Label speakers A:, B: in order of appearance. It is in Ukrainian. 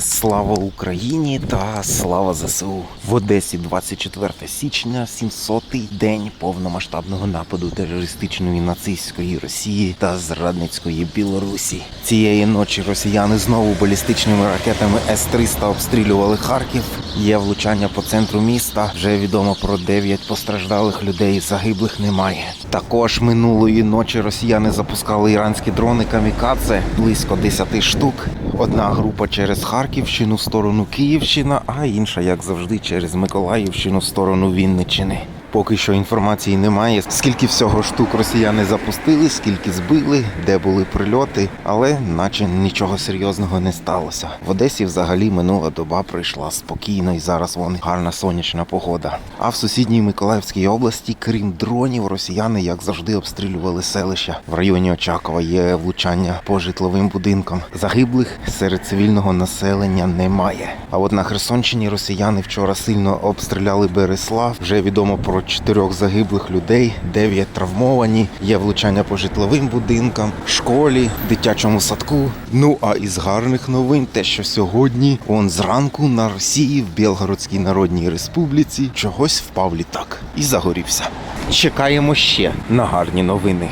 A: Слава Україні та слава ЗСУ в Одесі 24 січня, 700-й день повномасштабного нападу терористичної нацистської Росії та зрадницької Білорусі. Цієї ночі росіяни знову балістичними ракетами С-300 обстрілювали Харків. Є влучання по центру міста. Вже відомо про 9 постраждалих людей. Загиблих немає. Також минулої ночі росіяни запускали іранські дрони камікадзе близько 10 штук. Одна група через Харківщину в сторону Київщина, а інша, як завжди, через Миколаївщину в сторону Вінниччини. Поки що інформації немає, скільки всього штук росіяни запустили, скільки збили, де були прильоти, але наче нічого серйозного не сталося. В Одесі взагалі минула доба пройшла спокійно і зараз вон гарна сонячна погода. А в сусідній Миколаївській області, крім дронів, росіяни, як завжди, обстрілювали селища. В районі Очакова є влучання по житловим будинкам. Загиблих серед цивільного населення немає. А от на Херсонщині росіяни вчора сильно обстріляли Береслав. Вже відомо чотирьох загиблих людей, дев'ять травмовані. Є влучання по житловим будинкам, школі, дитячому садку. Ну а із гарних новин, те, що сьогодні он зранку на Росії в Білгородській Народній Республіці чогось впав літак і загорівся. Чекаємо ще на гарні новини.